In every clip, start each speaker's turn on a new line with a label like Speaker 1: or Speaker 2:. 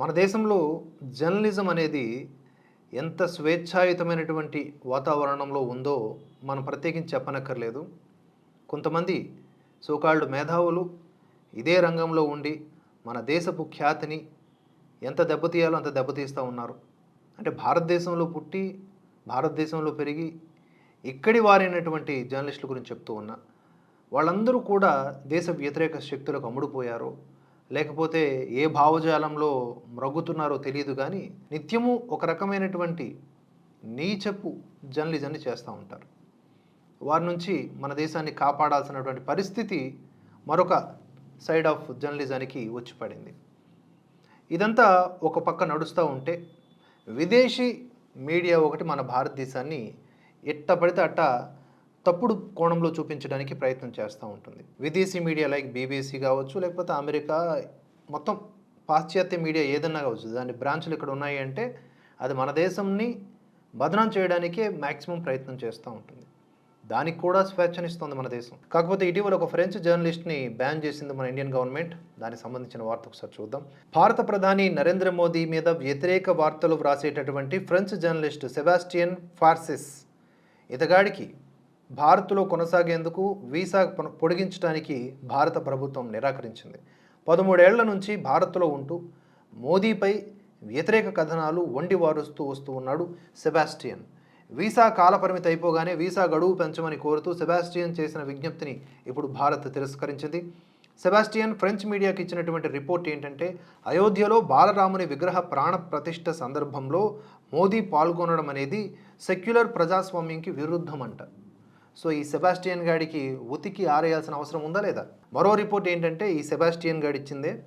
Speaker 1: మన దేశంలో జర్నలిజం అనేది ఎంత స్వేచ్ఛాయుతమైనటువంటి వాతావరణంలో ఉందో మనం ప్రత్యేకించి చెప్పనక్కర్లేదు. కొంతమంది సోకాళ్ళు మేధావులు ఇదే రంగంలో ఉండి మన దేశపు ఖ్యాతిని ఎంత దెబ్బతీయాలో అంత దెబ్బతీస్తూ ఉన్నారు. అంటే భారతదేశంలో పుట్టి భారతదేశంలో పెరిగి ఇక్కడి వారైనటువంటి జర్నలిస్టుల గురించి చెప్తూ ఉన్నా వాళ్ళందరూ కూడా దేశ వ్యతిరేక శక్తులకు అమ్ముడుపోయారు లేకపోతే ఏ భావజాలంలో మ్రగ్గుతున్నారో తెలియదు కానీ నిత్యము ఒక రకమైనటువంటి నీచపు జర్నలిజాన్ని చేస్తూ ఉంటారు. వారి నుంచి మన దేశాన్ని కాపాడాల్సినటువంటి పరిస్థితి మరొక సైడ్ ఆఫ్ జర్నలిజానికి వచ్చి పడింది. ఇదంతా ఒక పక్క నడుస్తూ ఉంటే విదేశీ మీడియా ఒకటి మన భారతదేశాన్ని ఎట్ట పడితే అట్ట తప్పుడు కోణంలో చూపించడానికి ప్రయత్నం చేస్తూ ఉంటుంది. విదేశీ మీడియా లైక్ బీబీసీ కావచ్చు లేకపోతే అమెరికా మొత్తం పాశ్చాత్య మీడియా ఏదన్నా కావచ్చు దాని బ్రాంచ్లు ఇక్కడ ఉన్నాయి అంటే అది మన దేశంని బదనాం చేయడానికే మ్యాక్సిమం ప్రయత్నం చేస్తూ ఉంటుంది. దానికి కూడా స్వేచ్ఛనిస్తుంది మన దేశం. కాకపోతే ఇటీవల ఒక ఫ్రెంచ్ జర్నలిస్ట్ని బ్యాన్ చేసింది మన ఇండియన్ గవర్నమెంట్. దానికి సంబంధించిన వార్త ఒకసారి చూద్దాం. భారత ప్రధాని నరేంద్ర మోదీ మీద వ్యతిరేక వార్తలు వ్రాసేటటువంటి ఫ్రెంచ్ జర్నలిస్ట్ సెబాస్టియన్ ఫార్సిస్ ఇతగాడికి భారత్లో కొనసాగేందుకు వీసా పొడిగించడానికి భారత ప్రభుత్వం నిరాకరించింది. పదమూడేళ్ళ నుంచి భారత్లో ఉంటూ మోదీపై వ్యతిరేక కథనాలు వండి వారుస్తూ వస్తూ ఉన్నాడు సెబాస్టియన్. వీసా కాలపరిమితి అయిపోగానే వీసా గడువు పెంచమని కోరుతూ సెబాస్టియన్ చేసిన విజ్ఞప్తిని ఇప్పుడు భారత్ తిరస్కరించింది. సెబాస్టియన్ ఫ్రెంచ్ మీడియాకి ఇచ్చినటువంటి రిపోర్ట్ ఏంటంటే అయోధ్యలో బాలరాముని విగ్రహ ప్రాణ ప్రతిష్ట సందర్భంలో మోదీ పాల్గొనడం అనేది సెక్యులర్ ప్రజాస్వామ్యంకి విరుద్ధం అంట సో ఈ సెబాస్టియన్ గాడికి ఉతికి ఆరేయాల్సిన అవసరం ఉందా లేదా? మరో రిపోర్ట్ ఏంటంటే ఈ సెబాస్టియన్ గాడి ఇచ్చిందే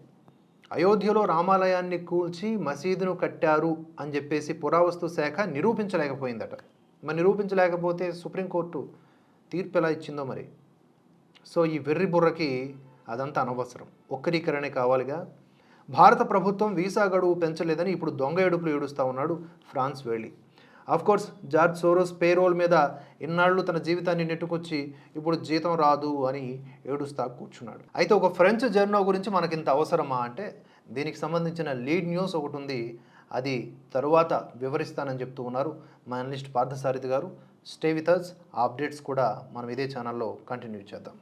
Speaker 1: అయోధ్యలో రామాలయాన్ని కూల్చి మసీదును కట్టారు అని చెప్పేసి పురావస్తు శాఖ నిరూపించలేకపోయిందట. మరి నిరూపించలేకపోతే సుప్రీంకోర్టు తీర్పు ఎలా ఇచ్చిందో మరి? సో ఈ వెర్రి బుర్రకి అదంతా అనవసరం. ఒక్కరీకరణే కావాలిగా. భారత ప్రభుత్వం వీసా గడువు పెంచలేదని ఇప్పుడు దొంగ ఏడుపులు ఏడుస్తూ ఉన్నాడు ఫ్రాన్స్ వెళ్ళి కోర్స్ జార్జ్ సోరోస్ పేరోల్ మీద ఇన్నాళ్ళు తన జీవితాన్ని నెట్టుకొచ్చి ఇప్పుడు జీతం రాదు అని ఏడుస్తా కూర్చున్నాడు. అయితే ఒక ఫ్రెంచ్ జర్నో గురించి మనకి ఇంత అవసరమా అంటే దీనికి సంబంధించిన లీడ్ న్యూస్ ఒకటి ఉంది. అది తరువాత వివరిస్తానని చెప్తూ ఉన్నారు మా అనలిస్ట్ పార్థసారథి గారు. స్టే విత్ అస్ అప్డేట్స్ కూడా మనం ఇదే ఛానల్లో కంటిన్యూ చేద్దాం.